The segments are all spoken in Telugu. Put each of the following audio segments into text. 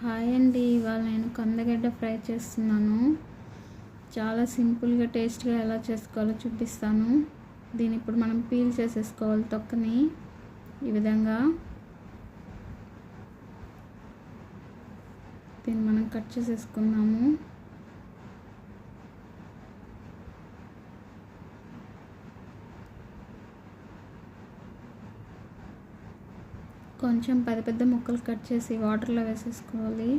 హాయ్ అండి ఇవాళ నేను కందగడ్డ ఫ్రై చేస్తున్నాను. చాలా సింపుల్గా టేస్ట్గా ఎలా చేసుకోవాలో చూపిస్తాను. దీని ఇప్పుడు మనం పీల్ చేసేసుకోవాలి తొక్కని. ఈ విధంగా దీన్ని మనం కట్ చేసేసుకున్నాము. కొంచెం పెద్ద పెద్ద ముక్కలు కట్ చేసి వాటర్లో వేసేసుకోవాలి.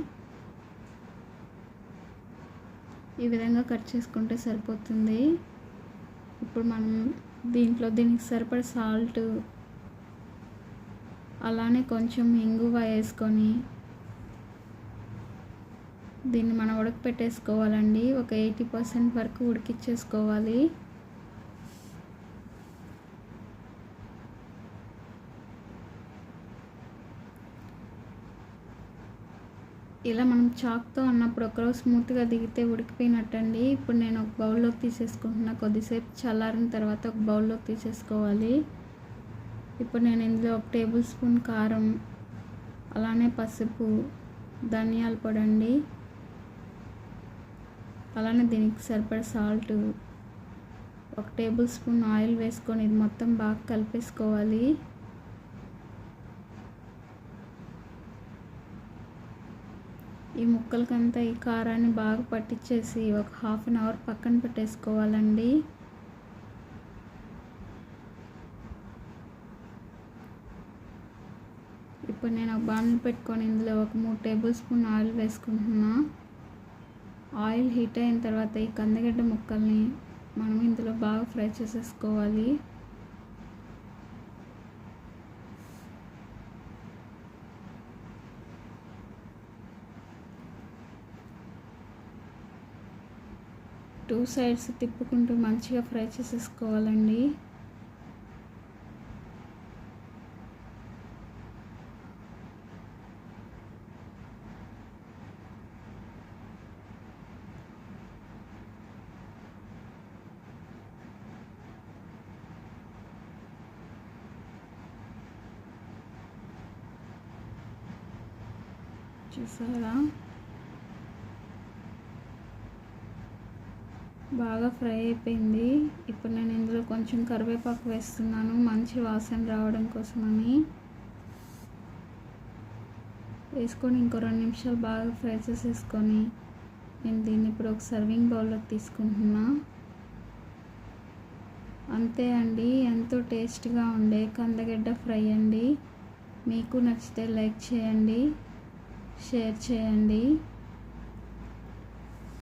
ఈ విధంగా కట్ చేసుకుంటే సరిపోతుంది. ఇప్పుడు మనం దీంట్లో దీనికి సరిపడే సాల్ట్ అలానే కొంచెం ఇంగువ వేసుకొని దీన్ని మనం ఉడకపెట్టేసుకోవాలండి. ఒక ఎయిటీ పర్సెంట్ వరకు ఉడికిచ్చేసుకోవాలి. ఇలా మనం చాక్తో అన్నప్పుడు ఒకరోజు స్మూత్గా దిగితే ఉడికిపోయినట్టండి. ఇప్పుడు నేను ఒక బౌల్లోకి తీసేసుకుంటున్నా. కొద్దిసేపు చల్లారిన తర్వాత ఒక బౌల్లోకి తీసేసుకోవాలి. ఇప్పుడు నేను ఇందులో ఒక టేబుల్ స్పూన్ కారం అలానే పసుపు ధనియాల పొడి అండి అలానే దీనికి సరిపడే సాల్ట్. ఒక టేబుల్ స్పూన్ ఆయిల్ వేసుకొని ఇది మొత్తం బాగా కలిపేసుకోవాలి. ఈ ముక్కలకంతా ఈ కారాన్ని బాగా పట్టించేసి ఒక హాఫ్ అన్ అవర్ పక్కన పెట్టేసుకోవాలండి. ఇప్పుడు నేను ఒక బాండ్లు పెట్టుకొని ఇందులో ఒక మూడు టేబుల్ స్పూన్ ఆయిల్ వేసుకుంటున్నా. ఆయిల్ హీట్ అయిన తర్వాత ఈ కందగడ్డ ముక్కల్ని మనం ఇందులో బాగా ఫ్రై చేసేసుకోవాలి. టూ సైడ్స్ తిప్పుకుంటూ మంచిగా ఫ్రై చేసేసుకోవాలండి. చూసారా? బాగా ఫ్రై అయిపోయింది. ఇప్పుడు నేను ఇందులో కొంచెం కరివేపాకు వేస్తున్నాను. మంచి వాసన రావడం కోసమని. వేసుకొని ఇంకో రెండు నిమిషాలు బాగా ఫ్రై చేసేసుకొని నేను దీన్ని ఇప్పుడు ఒక సర్వింగ్ బౌల్లోకి తీసుకుంటున్నా. అంతే అండి. ఎంతో టేస్ట్గా ఉండే కందగడ్డ ఫ్రై అండి. మీకు నచ్చితే లైక్ చేయండి షేర్ చేయండి.